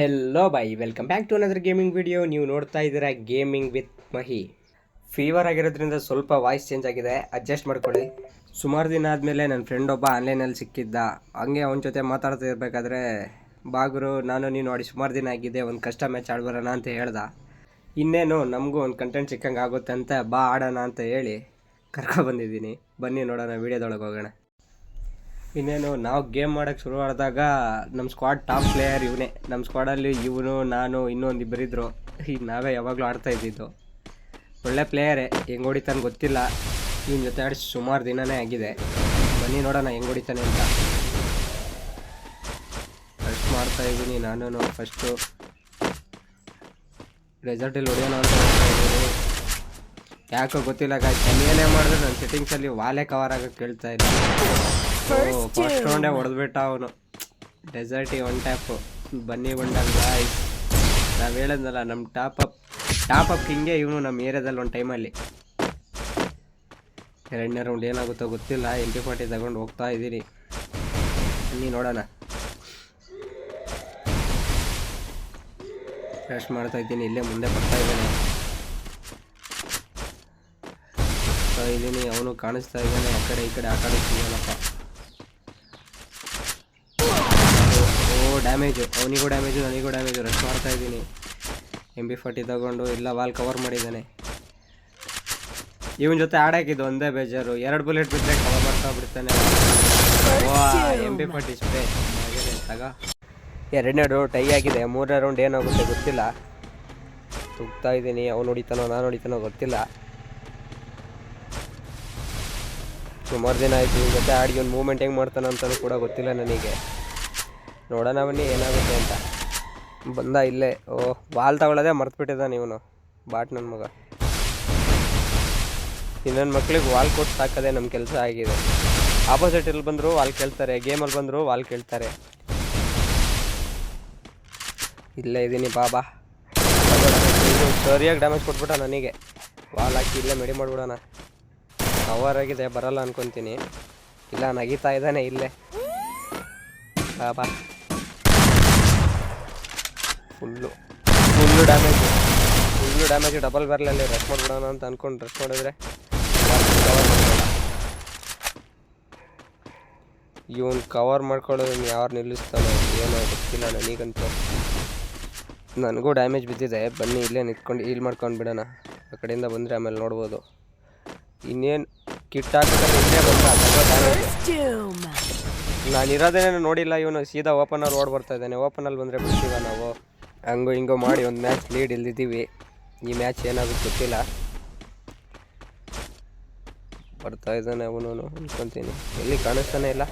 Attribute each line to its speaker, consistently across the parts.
Speaker 1: Hello bye welcome back to another gaming video ನೀವು ನೋಡ್ತಾ ಇದ್ದೀರಾ ಗೇಮಿಂಗ್ ವಿತ್ ಮಹಿ ಫೀವರ್ ಆಗಿರೋದ್ರಿಂದ ಸ್ವಲ್ಪ ವಾಯ್ಸ್ ಚೇಂಜ್ ಆಗಿದೆ. ಅಡ್ಜಸ್ಟ್ ಮಾಡ್ಕೊಳ್ಳಿ. ಸುಮಾರು ದಿನ ಆದಮೇಲೆ ನನ್ನ ಫ್ರೆಂಡ್ ಒಬ್ಬ ಆನ್ಲೈನಲ್ಲಿ ಸಿಕ್ಕಿದ್ದ. ಹಂಗೆ ಅವನ ಜೊತೆ ಮಾತಾಡ್ತಾ ಇರಬೇಕಾದ್ರೆ, ಬಾಗುರು, ನಾನು ನೀನು ನೋಡಿ ಸುಮಾರು ದಿನ ಆಗಿದೆ, ಒಂದು ಕಷ್ಟ ಮ್ಯಾಚ್ ಆಡ್ಬರೋಣ ಅಂತ ಹೇಳ್ದ. ಇನ್ನೇನು ನಮಗೂ ಒಂದು ಕಂಟೆಂಟ್ ಸಿಕ್ಕಂಗೆ ಆಗುತ್ತೆ ಅಂತ ಬಾ ಆಡೋಣ ಅಂತ ಹೇಳಿ ಕರ್ಕೊಬಂದಿದ್ದೀನಿ ಬನ್ನಿ ನೋಡೋಣ ವೀಡಿಯೋದೊಳಗೆ ಹೋಗೋಣ. ಇನ್ನೇನು, ನಾವು ಗೇಮ್ ಮಾಡೋಕ್ಕೆ ಶುರು ಮಾಡಿದಾಗ ನಮ್ಮ ಸ್ಕ್ವಾಡ್ ಟಾಪ್ ಪ್ಲೇಯರ್ ಇವನೇ. ನಮ್ಮ ಸ್ಕ್ವಾಡಲ್ಲಿ ಇವನು, ನಾನು, ಇನ್ನೊಂದು ಇಬ್ಬರಿದ್ರು ಈಗ ನಾವೇ ಯಾವಾಗಲೂ ಆಡ್ತಾ ಇದ್ದಿದ್ದು. ಒಳ್ಳೆ ಪ್ಲೇಯರೇ ಹೆಂಗೆ ಹೊಡಿತಾನೆ ಗೊತ್ತಿಲ್ಲ. ಇವನ ಜೊತೆ ಆಡಿ ಸುಮಾರು ದಿನನೇ ಆಗಿದೆ. ಬನ್ನಿ ನೋಡೋಣ ಹೆಂಗೆ ಹೊಡಿತಾನೆ ಅಂತ. ಫಸ್ಟ್ ಮಾಡ್ತಾ ಇದ್ದೀನಿ ನಾನು ಫಸ್ಟು ರೆಸಲ್ಟಲ್ಲಿ ಹೊಡೆಯೋಣ ಅಂತ ಇದ್ದೀನಿ. ಯಾಕೋ ಗೊತ್ತಿಲ್ಲ ಗಾಯ್ಸ್ ಏನೇ ಮಾಡಿದ್ರೆ ನನ್ನ ಸೆಟ್ಟಿಂಗ್ಸಲ್ಲಿ ವಾಲೆ ಕವರ್ ಆಗೋಕ್ಕೆ ಕೇಳ್ತಾ ಇಲ್ಲ ಫಸ್ಟ್ ರೌಂಡೇ ಹೊಡೆದ್ಬಿಟ್ಟ ಅವನು. ಡೆಸರ್ಟಿ ಒನ್ ಟ್ಯಾಪ್ ಬನ್ನಿ ಬಂಡಲ್ ಗಾಯ್ಸ್ ನಾವು ಹೇಳದ್ನಲ್ಲ ನಮ್ಮ ಟಾಪ್ ಅಪ್ ಟಾಪ್ ಅಪ್ ಹಿಂಗೆ ಇವನು ನಮ್ಮ ಏರಿಯಾದಲ್ಲಿ ಒಂದು ಟೈಮಲ್ಲಿ ಎರಡನೇ ರೌಂಡ್ ಏನಾಗುತ್ತೋ ಗೊತ್ತಿಲ್ಲ. ಎಂಟಿ ಫಾರ್ಟಿ ತಗೊಂಡು ಹೋಗ್ತಾ ಇದ್ದೀನಿ. ಬನ್ನಿ ನೋಡೋಣ. ಫ್ರೆಶ್ ಮಾಡ್ತಾ ಇದ್ದೀನಿ. ಇಲ್ಲೇ ಮುಂದೆ ಬರ್ತಾ ಇದ್ದಾನೆ. ಬರ್ತಾ ಇದ್ದೀನಿ. ಅವನು ಕಾಣಿಸ್ತಾ ಇದ್ದಾನೆ. ಆ ಕಡೆ ಈ ಕಡೆ ಆ ಕಡೆ ಸಿಗೋಲ್ಲಪ್ಪ ಓ ಡ್ಯಾಮೇಜು ಅವನಿಗೂ ಡ್ಯಾಮೇಜು ನನಗೂ ಡ್ಯಾಮೇಜು ರಶ್ ಮಾಡ್ತಾ ಇದ್ದೀನಿ. ಎಂ ಬಿ ಫಾರ್ಟಿ ತಗೊಂಡು ಎಲ್ಲ ವಾಲ್ ಕವರ್ ಮಾಡಿದ್ದಾನೆ. ಇವನ ಜೊತೆ ಆಡಾಕಿದ್ದು ಒಂದೇ ಬೇಜಾರು. ಎರಡು ಬುಲೆಟ್ ಬಿದ್ದರೆ ಕವರ್ ಮಾಡ್ತಾ ಬಿಡ್ತಾನೆ. ಎಂ ಬಿ ಫಾರ್ಟಿ ಸ್ಪ್ರೇ ತಗ ಎರಡನೇ ರೌಂಡ್ ಟೈ ಆಗಿದೆ. ಮೂರನೇ ರೌಂಡ್ ಏನಾಗುತ್ತೆ ಗೊತ್ತಿಲ್ಲ. ತುಗ್ತಾ ಇದ್ದೀನಿ. ಅವ್ನು ಹೊಡಿತಾನೋ ನಾನು ಹೊಡಿತಾನೋ ಗೊತ್ತಿಲ್ಲ. ಸುಮಾರು ದಿನ ಆಯಿತು ಇವ್ನ ಜೊತೆ ಆಡಿ ಒಂದು ಮೂಮೆಂಟ್ ಹೆಂಗೆ ಮಾಡ್ತಾನೆ ಅಂತಲೂ ಕೂಡ ಗೊತ್ತಿಲ್ಲ ನನಗೆ. ನೋಡೋಣ ಬನ್ನಿ, ಏನಾಗುತ್ತೆ ಅಂತ. ಬಂದ ಇಲ್ಲೇ. ಓ ಬಾಲ್ ತಗೊಳ್ಳೋದೇ ಮರ್ತ್ಬಿಟ್ಟಿದ್ದಾನೆ ಇವನು ಬಾಟ್ ನನ್ನ ಮಗ. ಇನ್ನೊಂದು ಮಕ್ಳಿಗೆ ವಾಲ್ ಕೊಟ್ಟು ಸಾಕೋದೇ ನಮ್ಮ ಕೆಲಸ ಆಗಿದೆ. ಆಪೋಸಿಟಲ್ಲಿ ಬಂದರೂ, ವಾಲ್ ಕೇಳ್ತಾರೆ. ಗೇಮಲ್ಲಿ ಬಂದರೂ, ವಾಲ್ ಕೇಳ್ತಾರೆ. ಇಲ್ಲೇ ಇದ್ದೀನಿ ಬಾಬಾ ಸರಿಯಾಗಿ ಡ್ಯಾಮೇಜ್ ಕೊಟ್ಬಿಟ್ಟ ನನಗೆ. ವಾಲ್ ಹಾಕಿ ಇಲ್ಲೇ ಮೆಡಿ ಮಾಡಿಬಿಡೋಣ. ಕವರ್ ಆಗಿದೆ, ಬರಲ್ಲ ಅನ್ಕೊತೀನಿ. ಇಲ್ಲ, ನಗೀತಾ ಇದ್ದಾನೆ ಇಲ್ಲೇ. ಬಾಬಾ full. Full damage full damage double ಬರ್ಲಲ್ಲಿ rush ಮಾಡಿಬಿಡೋಣ ಅಂತ ಅಂದ್ಕೊಂಡು ರೆಸ್ಟ್ ಮಾಡಿದ್ರೆ ಇವನು ಕವರ್ ಮಾಡ್ಕೊಳ್ಳೋದನ್ನು ಯಾರು ನಿಲ್ಲಿಸ್ತಾನೆ ಏನೋ ಗೊತ್ತಿಲ್ಲ ನನಗಂತೂ. ನನಗೂ ಡ್ಯಾಮೇಜ್ ಬಿದ್ದಿದೆ. ಬನ್ನಿ, ಇಲ್ಲೇ ನಿಂತ್ಕೊಂಡು ಇಲ್ಲಿ ಮಾಡ್ಕೊಂಡು ಬಿಡೋಣ. ಆ ಕಡೆಯಿಂದ ಬಂದರೆ ಆಮೇಲೆ ನೋಡ್ಬೋದು. ಇನ್ನೇನು ಕಿಟ್ ಇಲ್ಲೇ ನಾನು ಇರೋದೇನೆ ನೋಡಿಲ್ಲ ಇವನು. ಸೀದಾ ಓಪನಲ್ಲಿ ಓಡ್ ಬರ್ತಾ ಇದ್ದಾನೆ. ಓಪನಲ್ಲಿ ಬಂದರೆ ಬಿಡ್ತೀವ ನಾವು? ಹಂಗೋ ಹಿಂಗೋ ಮಾಡಿ ಒಂದು ಮ್ಯಾಚ್ ಲೀಡ್ ಇಲ್ದಿದ್ದೀವಿ. ಈ ಮ್ಯಾಚ್ ಏನಾಗುತ್ತೆ ಗೊತ್ತಿಲ್ಲ. ಬರ್ತಾ ಇದ್ದಾನೆ ಅವನು ಅನ್ಕೊತೀನಿ. ಎಲ್ಲಿ ಕಾಣಿಸ್ತಾನೆ ಇಲ್ಲ.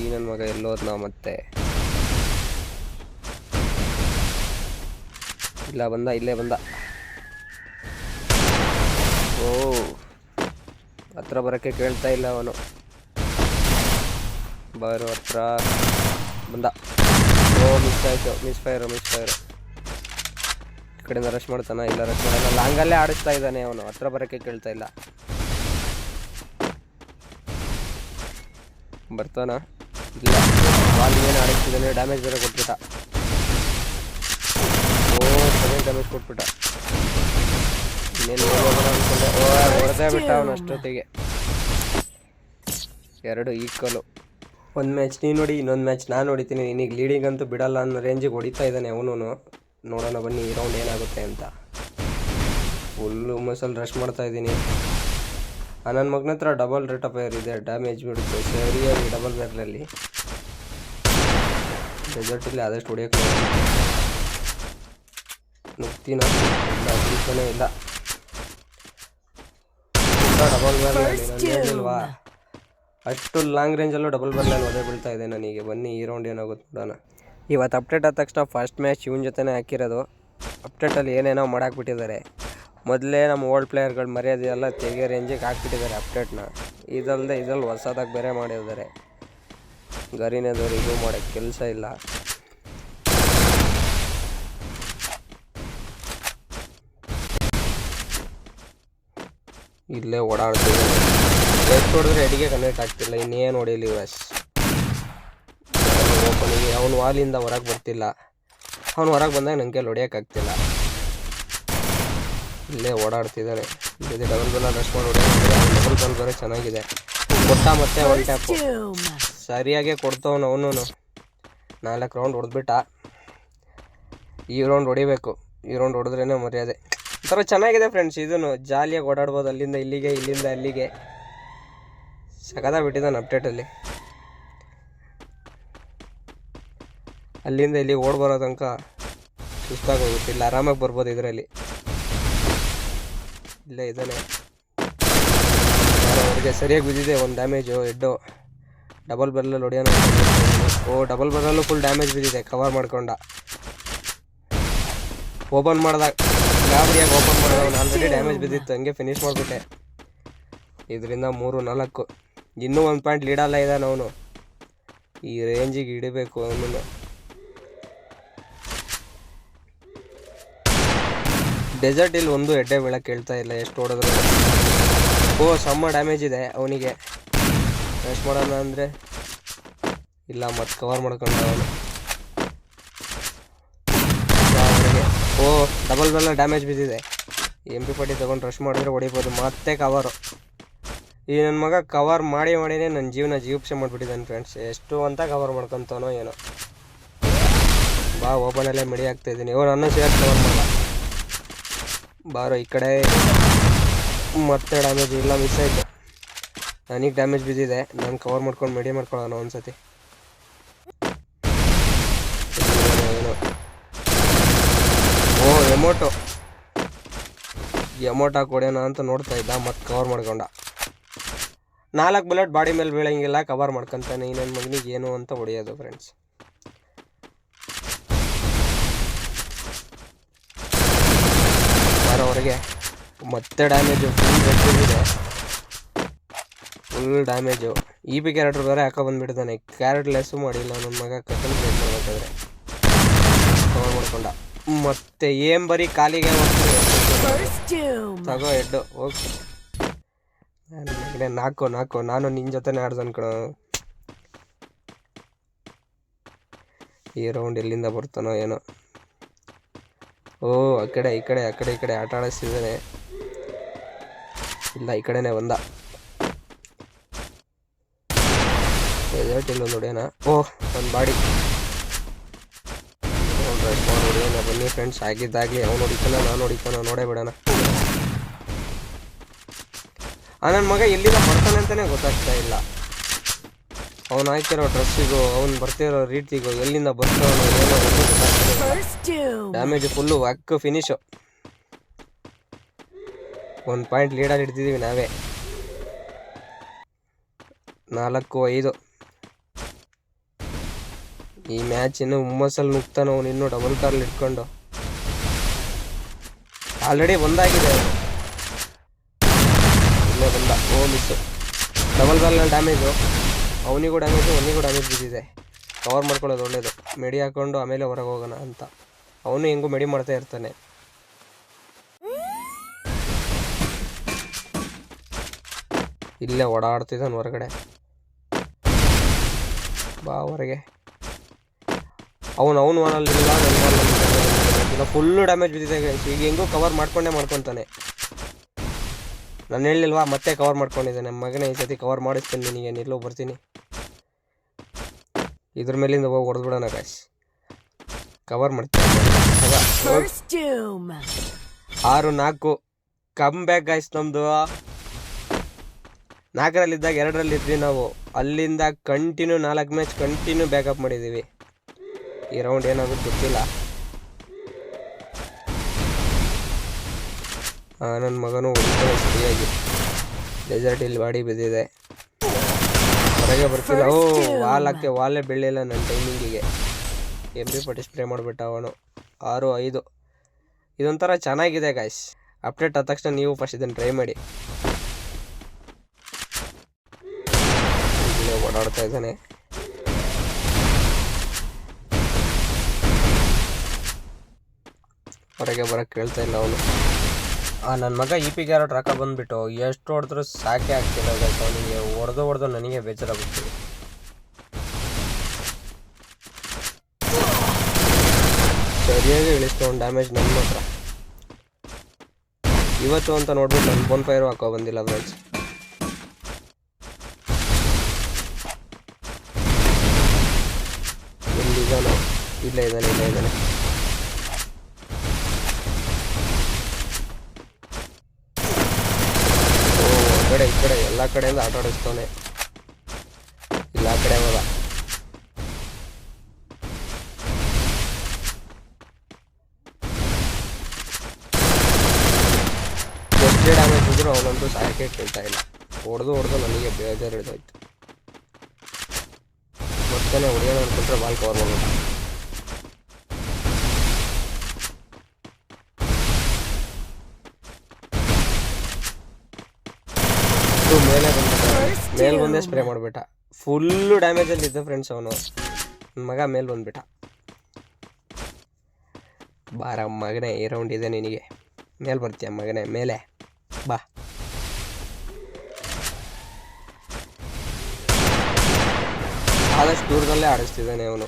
Speaker 1: ಈ ನನ್ನ ಮಗ ಎಲ್ಲೋದ್ ನಾವು ಮತ್ತೆ? ಇಲ್ಲ, ಬಂದ, ಇಲ್ಲೇ ಬಂದ. ಓ, ಹತ್ರ ಬರೋಕ್ಕೆ ಕೇಳ್ತಾ ಇಲ್ಲ ಅವನು. ಬರೋ ಹತ್ರ. ಬಂದ. ಓ ಮಿಸ್ ಆಯಿತು. ಮಿಸ್ ಫೈರ್ ಮಿಸ್ ಫೈರ್ ಈ ಕಡೆಯಿಂದ ರಶ್ ಮಾಡ್ತಾನ? ಇಲ್ಲ ರಶ್ ಮಾಡಲ್ಲ. ಲಾಂಗಲ್ಲೇ ಆಡಿಸ್ತಾ ಇದ್ದಾನೆ ಅವನು. ಹತ್ರ ಬರೋಕ್ಕೆ ಕೇಳ್ತಾ ಇಲ್ಲ. ಬರ್ತಾನ? ಇಲ್ಲ. ಬಾಲ್ ಏನು ಆಡಿಸ್ತಿದ್ದಾನೆ ಡ್ಯಾಮೇಜ್ ಬೇರೆ ಕೊಟ್ಬಿಟ್ಟ. ಓ ಸರಿ ಡ್ಯಾಮೇಜ್ ಕೊಟ್ಬಿಟ್ಟ. ಇನ್ನೇನು ಅನ್ಕೊಂಡೆ. ಓ, ಹೊಡೆದೇ ಬಿಟ್ಟ ಅವನು ಅಷ್ಟೊತ್ತಿಗೆ. ಎರಡು ಈಕ್ವಲು. ಒಂದು ಮ್ಯಾಚ್ ನೀನು ನೋಡಿ ಇನ್ನೊಂದು ಮ್ಯಾಚ್ ನಾನು ಹೊಡಿತೀನಿ. ನಿನಗೆ ಲೀಡಿಂಗ್ ಅಂತೂ ಬಿಡಲ್ಲ ಅನ್ನೋ ರೇಂಜಿಗೆ ಹೊಡಿತಾ ಇದ್ದಾನೆ ಅವನು ನೋಡೋಣ ಬನ್ನಿ ಈ ರೌಂಡ್ ಏನಾಗುತ್ತೆ ಅಂತ. ಫುಲ್ಲು ಮಸಲ್ ರಶ್ ಮಾಡ್ತಾ ಇದ್ದೀನಿ. ನನ್ನ ಮಗನ ಹತ್ರ ಡಬಲ್ ರೇಟ್ ಆಫ್ ಏರ್ ಇದೆ. ಡ್ಯಾಮೇಜ್ ಬಿಡುತ್ತೆ. ಸರಿಯಾಗಿ ಡಬಲ್ ಬೇರ್ಲಲ್ಲಿ ಡೆಸರ್ಟಲ್ಲಿ ಆದಷ್ಟು ಹೊಡಿಯೋಕೆ ನುಗ್ತೀನ. ಇಲ್ಲ ಇಲ್ಲ. ಡಬಲ್ ಬೇರ್ಲಲ್ಲಿ ನಾನು ಹೇಳಿಲ್ವಾ? ಅಷ್ಟು ಲಾಂಗ್ ರೇಂಜಲ್ಲೂ ಡಬಲ್ ಬರ್ಲಲ್ಲಿ ಒದೆ ಬೀಳ್ತಾ ಇದೆ ನನಗೆ. ಬನ್ನಿ, ಈ ರೌಂಡ್ ಏನಾಗುತ್ತೆ ನೋಡೋಣ. ಇವತ್ತು ಅಪ್ಡೇಟ್ ಆದ ತಕ್ಷಣ ಫಸ್ಟ್ ಮ್ಯಾಚ್ ಇವನ ಜೊತೆನೇ ಹಾಕಿರೋದು. ಅಪ್ಡೇಟಲ್ಲಿ ಏನೇನೋ ಮಾಡಾಕ್ಬಿಟ್ಟಿದ್ದಾರೆ. ಮೊದಲೇ ನಮ್ಮ ಓಲ್ಡ್ ಪ್ಲೇಯರ್ಗಳು ಮರ್ಯಾದೆ ಎಲ್ಲ ತೆಗೆ ರೇಂಜಿಗೆ ಹಾಕ್ಬಿಟ್ಟಿದ್ದಾರೆ ಅಪ್ಡೇಟ್ನ ಇದಲ್ಲದೆ ಇದ್ರಲ್ಲಿ ಹೊಸದಾಗಿ ಬೇರೆ ಮಾಡಿದ್ದಾರೆ. ಗರಿನೇದವ್ರು ಇದು ಮಾಡೋಕ್ಕೆ ಕೆಲಸ ಇಲ್ಲ. ಇಲ್ಲೇ ಓಡಾಡ್ತೀವಿ ಎಷ್ಟು ಹೊಡೆದ್ರೆ ಅಡಿಗೆ ಕನೆಕ್ಟ್ ಆಗ್ತಿಲ್ಲ ಇನ್ನೇನು ಹೊಡಿಲಿ ಬಸ್ ಓಪನಿಗೆ ಅವನು ವಾಲಿಂದ ಹೊರಗೆ ಬರ್ತಿಲ್ಲ. ಅವನು ಹೊರಗೆ ಬಂದಾಗ ನನಗೆ ಹೊಡಿಯೋಕ್ಕಾಗ್ತಿಲ್ಲ ಇಲ್ಲೇ ಓಡಾಡ್ತಿದ್ದಾನೆ ಇದು ಡಬಲ್ ಬಲ್ ರಶ್ ಮಾಡಿ ಹೊಡೆಯೋದು ಡಬಲ್ ಬಲ್ ಬೇರೆ ಚೆನ್ನಾಗಿದೆ. ಕೊಟ್ಟ ಮತ್ತೆ ಒನ್ ಟ್ಯಾಪ್ ಸರಿಯಾಗೆ ಕೊಡ್ತವನು ಅವನು ನಾಲ್ಕು ರೌಂಡ್ ಹೊಡೆದ್ಬಿಟ್ಟ. ಈ ರೌಂಡ್ ಹೊಡಿಬೇಕು. ಈ ರೌಂಡ್ ಹೊಡೆದ್ರೇ ಮರ್ಯಾದೆ. ಒಂಥರ ಚೆನ್ನಾಗಿದೆ ಫ್ರೆಂಡ್ಸ್ ಇದನ್ನು ಜಾಲಿಯಾಗಿ ಓಡಾಡ್ಬೋದು ಅಲ್ಲಿಂದ ಇಲ್ಲಿಗೆ ಇಲ್ಲಿಂದ ಅಲ್ಲಿಗೆ. ಸಗದ ಬಿಟ್ಟಿದ್ದಾನೆ ಅಪ್ಡೇಟಲ್ಲಿ ಅಲ್ಲಿಂದ ಇಲ್ಲಿ ಓಡ್ ಬರೋ ತನಕ ಸುಸ್ತಾಗೋಗುತ್ತೆ ಇಲ್ಲ, ಆರಾಮಾಗಿ ಬರ್ಬೋದು ಇದರಲ್ಲಿ. ಇಲ್ಲ ಇದ್ದಾನೆ. ಅವ್ರಿಗೆ ಸರಿಯಾಗಿ ಬಿದ್ದಿದೆ, ಒಂದು ಡ್ಯಾಮೇಜು ಹೆಡ್ಡು ಡಬಲ್ ಬರ್ಲಲ್ಲಿ ಹೊಡೆಯೋಣ ಓ ಡಬಲ್ ಬರ್ಲಲ್ಲೂ ಫುಲ್ ಡ್ಯಾಮೇಜ್ ಬಿದ್ದಿದೆ ಕವರ್ ಮಾಡ್ಕೊಂಡ. ಓಪನ್ ಮಾಡಿದಾಗ, ಗಾಬರಿಯಾಗಿ ಓಪನ್ ಮಾಡಿದಾಗ ಆಲ್ರೆಡಿ ಡ್ಯಾಮೇಜ್ ಬಿದ್ದಿತ್ತು, ಹಂಗೆ ಫಿನಿಶ್ ಮಾಡಿಬಿಟ್ಟೆ. ಇದರಿಂದ ಮೂರು ನಾಲ್ಕು. ಇನ್ನೂ ಒಂದು ಪಾಯಿಂಟ್ ಲೀಡಲ್ಲ ಇದ್ದಾನೆ ಅವನು. ಈ ರೇಂಜಿಗೆ ಹಿಡಿಬೇಕು ಅವನು ಡೆಸರ್ಟ್ ಇಲ್ಲಿ ಒಂದು ಎಡ್ಡೆ ಬೀಳಕ್ಕೆ ಹೇಳ್ತಾ ಇಲ್ಲ, ಎಷ್ಟು ಹೊಡೆದ್ರು. ಓ ಸಮ್ಮ ಡ್ಯಾಮೇಜ್ ಇದೆ ಅವನಿಗೆ. ಎಷ್ಟು ಮಾಡೋಣ ಅಂದರೆ. ಇಲ್ಲ ಮತ್ತೆ ಕವರ್ ಮಾಡ್ಕೊಂಡ ಅವನು. ಓ ಡಬಲ್ ಬೆಲ್ಲ ಡ್ಯಾಮೇಜ್ ಬಿದ್ದಿದೆ. ಎಂ ಪಿ ಪಟ್ಟಿ ತೊಗೊಂಡು ರಶ್ ಮಾಡಿದ್ರೆ ಹೊಡಿಬೋದು, ಮತ್ತೆ ಕವರು ಈ ನನ್ನ ಮಗ ಕವರ್ ಮಾಡಿ ಮಾಡಿನೇ ನನ್ನ ಜೀವನ ಜೀವಕ್ಷೆ ಮಾಡಿಬಿಟ್ಟಿದ್ದಾನೆ ಫ್ರೆಂಡ್ಸ್ ಎಷ್ಟು ಅಂತ ಕವರ್ ಮಾಡ್ಕೊತಾನೋ ಏನೋ. ಬಾ ಓಪನಲ್ಲೇ ಮಿಡಿ ಆಗ್ತಾ ಇದ್ದೀನಿ. ಓ ನನ್ನ ಸೇರ್ ಕವರ್ ಮಾಡ. ಬಾರೋ, ಈ ಕಡೆ ಮತ್ತೆ ಡ್ಯಾಮೇಜ್ ಇಲ್ಲ ಮಿಸ್ ಆಯಿತು. ನನಗೆ ಡ್ಯಾಮೇಜ್ ಬಿದ್ದಿದೆ. ನಾನು ಕವರ್ ಮಾಡ್ಕೊಂಡು ಮಿಡಿ ಮಾಡ್ಕೊಳ್ಳೋಣ ಒಂದ್ಸತಿ. ಓ ಎಮೋಟೋ ಎಮೋಟ್ ಕೊಡೋಣ ಅಂತ ನೋಡ್ತಾ ಇದ್ದ ಮತ್ತೆ ಕವರ್ ಮಾಡ್ಕೊಂಡ. ನಾಲ್ಕು ಬುಲೆಟ್ ಬಾಡಿ ಮೇಲೆ ಬೀಳಂಗಿಲ್ಲ ಕವರ್ ಮಾಡ್ಕೊಂತಾನೆ ಇನ್ನೊಂದು ಮಗನಿಗೆ ಏನು ಅಂತ ಹೊಡೆಯೋದು ಫ್ರೆಂಡ್ಸ್ ಬರೋವರೆಗೆ ಮತ್ತೆ ಡ್ಯಾಮೇಜು ಫುಲ್ ಇದೆ. ಫುಲ್ ಡ್ಯಾಮೇಜು ಈ ಪಿ ಕ್ಯಾರೆಕ್ಟರ್ ಬೇರೆ ಹಾಕೋ ಬಂದ್ಬಿಡ್ತಾನೆ ಕ್ಯಾರೆಟ್ ಲೆಸ್ಸು ಮಾಡಿಲ್ಲ ನನ್ನ ಮಗ ಮಾಡ್ಬೇಕಾದ್ರೆ. ಕವರ್ ಮಾಡ್ಕೊಂಡ. ಮತ್ತೆ ಏನ್ ಬರೀ ಕಾಲಿಗೆ. ತಗೋ ಹೆಡ್ಡು ಓಕೆ ನಾಲ್ಕು ನಾಲ್ಕು. ನಾನು ನಿನ್ನ ಜೊತೆನೇ ಆಡ್ದು ಅನ್ಕೊಳ ಈ ರೌಂಡ್ ಎಲ್ಲಿಂದ ಬರ್ತಾನೋ ಏನೋ. ಓ, ಆ ಕಡೆ, ಈ ಕಡೆ, ಆ ಕಡೆ, ಈ ಕಡೆ ಆಟ ಆಡಿಸ್ತಿದ್ದಾನೆ. ಇಲ್ಲ, ಈ ಕಡೆನೇ ಬಂದ. ಡೆಸರ್ಟ್ ಇಲ್ಲ ನೋಡ್ಯಾನ ಓ ಒಂದು ಬಾಡಿ. ಹೊಡಿಯೋಣ ಬನ್ನಿ ಫ್ರೆಂಡ್ಸ್ ಆಗಿದ್ದಾಗಲಿ, ಅವ್ನು ಹೊಡಿತಾನ, ನಾನು ಹೊಡಿತಾನ, ನೋಡೇ ಬಿಡೋಣ ಆ ನನ್ನ ಮಗ ಎಲ್ಲಿಂದ ಬರ್ತಾನೆ ಅಂತಲೇ ಗೊತ್ತಾಗ್ತಾ ಇಲ್ಲ. ಅವನು ಹಾಕಿರೋ ಡ್ರೆಸ್ಸಿಗೂ ಅವ್ನು ಬರ್ತಿರೋ ರೀತಿಗೂ ಎಲ್ಲಿಂದ ಬರ್ತಾನೋ ಏನೋ ಡ್ಯಾಮೇಜ್ ಫುಲ್ಲು ಅಕ್ಕ ಫಿನಿಶು ಒಂದು ಪಾಯಿಂಟ್ ಲೀಡಲ್ಲಿ ಹಿಡ್ತಿದ್ದೀವಿ ನಾವೇ. ನಾಲ್ಕು ಐದು. ಈ ಮ್ಯಾಚ್ ಇನ್ನು ಹುಮ್ಮಸ್ಸಲ್ಲಿ ನುಗ್ತಾನ ಅವನು ಇನ್ನೂ ಡಬಲ್ ಕಾರ್ಲ್ ಇಟ್ಕೊಂಡು ಆಲ್ರೆಡಿ ಒಂದಾಗಿದೆ. ಇಲ್ಲೇ ಬಂದ ಓ ಮಿಸ್ಸು ಡಬಲ್ ಬಾಲ್ನ ಡ್ಯಾಮೇಜು ಅವನಿಗೂ ಡ್ಯಾಮೇಜು ಅವನಿಗೂ ಡ್ಯಾಮೇಜ್ ಬಿದ್ದಿದೆ. ಕವರ್ ಮಾಡ್ಕೊಳ್ಳೋದು ಒಳ್ಳೇದು. ಮೆಡಿ ಹಾಕೊಂಡು ಆಮೇಲೆ ಹೊರಗೆ ಹೋಗೋಣ ಅಂತ. ಅವನು ಹೆಂಗೂ ಮೆಡಿ ಮಾಡ್ತಾ ಇರ್ತಾನೆ. ಇಲ್ಲೇ ಓಡಾಡ್ತಿದ್ದಾನೆ ಹೊರಗಡೆ. ಬಾ ಹೊರಗೆ. ಅವನು ಅವನು ವಾಲಲ್ಲಿ ಇಲ್ಲ ಫುಲ್ಲು ಡ್ಯಾಮೇಜ್ ಬಿದ್ದಿದೆ. ಈಗ ಹೆಂಗೂ ಕವರ್ ಮಾಡ್ಕೊಂಡೇ ಮಾಡ್ಕೊತಾನೆ. ನಾನು ಹೇಳಿಲ್ವಾ? ಮತ್ತೆ ಕವರ್ ಮಾಡ್ಕೊಂಡಿದ್ದಾನೆ. ಮಗನೇ ಈ ಸತಿ ಕವರ್ ಮಾಡಿಸ್ತೀನಿ. ನಿನಗೆ ನಿಲ್ಲೋ ಬರ್ತೀನಿ. ಇದ್ರ ಮೇಲಿಂದ ಹೋಗಿ ಹೊಡೆದ್ಬಿಡೋಣ ಕಾಶ್ ಕವರ್ ಮಾಡ್ತೀನಿ. ಆರು ನಾಲ್ಕು. ಕಮ್ ಬ್ಯಾಕ್ ಗಾಯ್ಸ್ ನಮ್ಮದು ನಾಲ್ಕರಲ್ಲಿದ್ದಾಗ ಎರಡರಲ್ಲಿ ಇದ್ವಿ ನಾವು. ಅಲ್ಲಿಂದ ಕಂಟಿನ್ಯೂ ನಾಲ್ಕು ಮ್ಯಾಚ್ ಕಂಟಿನ್ಯೂ ಬ್ಯಾಕಪ್ ಮಾಡಿದ್ದೀವಿ. ಈ ರೌಂಡ್ ಏನಾಗುತ್ತೆ ಗೊತ್ತಿಲ್ಲ. ನನ್ನ ಮಗನು ಹೊಡಿತಾನೆ ಸರಿಯಾಗಿ ಡೆಸರ್ಟ್ ಇಲ್ಲಿ ಬಾಡಿ ಬಿದ್ದಿದೆ. ಹೊರಗೆ ಬರ್ತಿಲ್ಲ. ಓ ವಾಲಕ್ಕೆ ವಾಲೇ ಬೆಳಿಲ್ಲ ನನ್ನ ಟೈಮಿಂಗಿಗೆ ಎಂ ಬಿ ಪಟ್ಟಿ ಸ್ಪ್ರೇ ಮಾಡಿಬಿಟ್ಟ ಅವನು. ಆರು ಐದು. ಇದೊಂಥರ ಚೆನ್ನಾಗಿದೆ ಗಾಯ್ಸ್ ಅಪ್ಡೇಟ್ ಆದ ತಕ್ಷಣ ನೀವು ಫಸ್ಟ್ ಇದನ್ನು ಟ್ರೈ ಮಾಡಿ. ಓಡಾಡ್ತಾ ಇದ್ದಾನೆ. ಹೊರಗೆ ಬರಕ್ಕೆ ಕೇಳ್ತಾ ಇಲ್ಲ ಅವನು. ನನ್ನ ಮಗ ಇ ಪಿ ಗ್ಯಾರಟ್ ರೊಕ್ಕ ಬಂದುಬಿಟ್ಟು ಎಷ್ಟು ಹೊಡೆದ್ರು ಸಾಕೆ ಆಗ್ತಿಲ್ಲ ಗೈಸ್ ಅವನಿಗೆ ಹೊಡೆದು ಹೊಡೆದು ನನಗೆ ಬೇಜಾರಾಗುತ್ತೆ. ಸರಿಯಾಗಿ ಇಳಿಸ್ತು ಒಂದು ಡ್ಯಾಮೇಜ್ ನನ್ನ ಹತ್ರ ಇವತ್ತು ಅಂತ ನೋಡ್ಬಿಟ್ಟು ನನ್ನ ಬೋನ್ ಫೈರು ಹಾಕೋ ಬಂದಿಲ್ಲ ಫ್ರೆಂಡ್ಸ್ ಇಲ್ಲೇ ಇದ್ದಾನೆ, ಇಲ್ಲ ಇದ್ದಾನೆ ಓ ಆ ಕಡೆ ಈ ಕಡೆ ಎಲ್ಲ ಕಡೆಯಿಂದ ಆಟ ಆಡಿಸ್ತವನೆ ಇಲ್ಲ, ಆ ಕಡೆ ಹೋದ. ಎಷ್ಟೇ ಡ್ಯಾಮೇಜ್ ಇದ್ರು ಅವನಂತೂ ಸಾಯಕ್ಕೆ ಕೇಳ್ತಾ ಇಲ್ಲ. ಹೊಡೆದು ಹೊಡೆದು ನನಗೆ ಬೇಜಾರು ಹಿಡಿದೋಯ್ತು. ಮತ್ತೆ ಹೊಡೆಯೋಣ ಅನ್ಕೊಂಡ್ರೆ ಬಾಲ್ ಕವರ್ ಮಾಡ್ಬಿಟ್ಟ ಇದು ಮೇಲೆ ಬಂದ್ಬಿಟ್ಟ. ಮೇಲ್ ಬಂದೇ ಸ್ಪ್ರೇ ಮಾಡ್ಬಿಟ್ಟ. ಫುಲ್ಲು ಡ್ಯಾಮೇಜಲ್ಲಿ ಇದ್ದ ಫ್ರೆಂಡ್ಸ್ ಅವನು. ಮಗ ಮೇಲ್ ಬಂದ್ಬಿಟ್ಟ. ಬಾರ ಮಗನೇ ಈ ರೌಂಡ್ ಇದೆ ನಿನಗೆ. ಮೇಲೆ ಬರ್ತೀಯ ಮಗನೇ ಮೇಲೆ. ಬಾ. ಆದಷ್ಟು ದೂರದಲ್ಲೇ ಆಡಿಸ್ತಿದ್ದಾನೆ ಅವನು.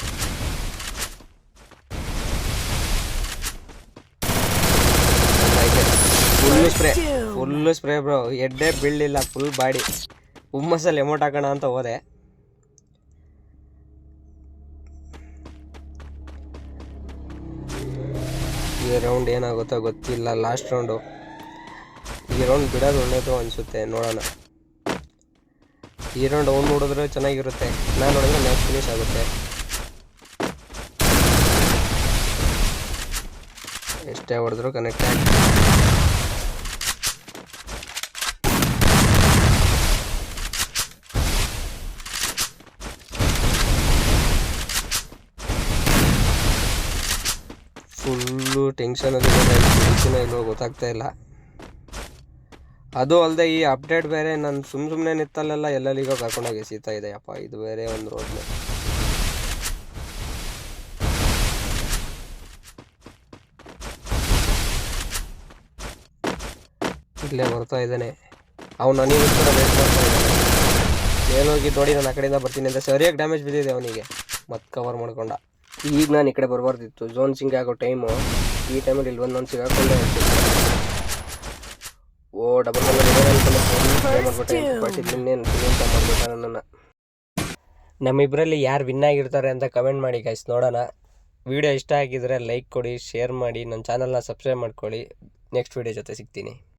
Speaker 1: Full spray full spray bro ಎಡ್ಡೆ ಬೀಳಲಿಲ್ಲ ಫುಲ್ ಬಾಡಿ ಹುಮ್ಮಸ್ಸಲ್ಲಿ ಎಮೋಟ್ ಹಾಕೋಣ ಅಂತ ಹೋದೆ. ಈ ರೌಂಡ್ ಏನಾಗುತ್ತೋ ಗೊತ್ತಿಲ್ಲ ಲಾಸ್ಟ್ ರೌಂಡು ಈ ರೌಂಡ್ ಬಿಡೋದು ಒಳ್ಳೇದು ಅನಿಸುತ್ತೆ, ನೋಡೋಣ. ಈ ರೌಂಡ್ ಅವ್ನು ನೋಡಿದ್ರೆ ಚೆನ್ನಾಗಿರುತ್ತೆ. ನಾನು ನೋಡಿದ್ರೆ ನೆಕ್ಸ್ಟ್ ಫಿನಿಶ್ ಆಗುತ್ತೆ. ಎಷ್ಟೇ ಹೊಡೆದ್ರು ಕನೆಕ್ಟ್ ಆಗಿ ಫುಲ್ಲು ಟೆನ್ಷನ್ ಅದು ಟೆನ್ಷನ್ ಇಲ್ಲೋ ಗೊತ್ತಾಗ್ತಾ ಇಲ್ಲ. ಅದು ಅಲ್ಲದೆ ಈ ಅಪ್ಡೇಟ್ ಬೇರೆ, ನಾನು ಸುಮ್ಮ ಸುಮ್ಮನೆ ನಿತ್ತಲ್ಲೆಲ್ಲ ಎಲ್ಲೆಲ್ಲಿಗೋ ಕರ್ಕೊಂಡೋಗಿ ಎಸೀತಾ ಇದೆ ಅಪ್ಪ ಇದು ಬೇರೆ ಒಂದು ರೋಡ್ ಇಲ್ಲೇ ಬರ್ತಾ ಇದ್ದಾನೆ. ಅವ್ನು ಕೂಡ ವೇಟ್ ಮಾಡ್ತಾ ಇದ್ದಾನೆ ಮೇಲೋಗಿ ನೋಡಿ, ನಾನು ಆ ಕಡೆಯಿಂದ ಬರ್ತೀನಿ ಅಂತ. ಸರಿಯಾಗಿ ಡ್ಯಾಮೇಜ್ ಬಿದ್ದಿದೆ ಅವನಿಗೆ. ಮತ್ತೆ ಕವರ್ ಮಾಡ್ಕೊಂಡ. ಈಗ ನಾನು ಈ ಕಡೆ ಬರಬಾರ್ದಿತ್ತು. ಝೋನ್ ಸಿಂಗ್ ಆಗೋ ಟೈಮು ಈ ಟೈಮಲ್ಲಿ ಇಲ್ಲಿ ಬಂದು ನಾನು ಸಿಗಾಕೊಂಡೆ ಓ ಡಬಲ್ ಮಾಡ್ಬಿಟ್ಟೆ ನನ್ನನ್ನು. ನಮ್ಮಿಬ್ಬರಲ್ಲಿ ಯಾರು ವಿನ್ ಆಗಿರ್ತಾರೆ ಅಂತ ಕಮೆಂಟ್ ಮಾಡಿ ಗೈಸ್ ನೋಡೋಣ. ವಿಡಿಯೋ ಇಷ್ಟ ಆಗಿದ್ರೆ ಲೈಕ್ ಕೊಡಿ ಶೇರ್ ಮಾಡಿ. ನನ್ನ ಚಾನಲ್ನ ಸಬ್ಸ್ಕ್ರೈಬ್ ಮಾಡ್ಕೊಳ್ಳಿ. ನೆಕ್ಸ್ಟ್ ವಿಡಿಯೋ ಜೊತೆ ಸಿಗ್ತೀನಿ.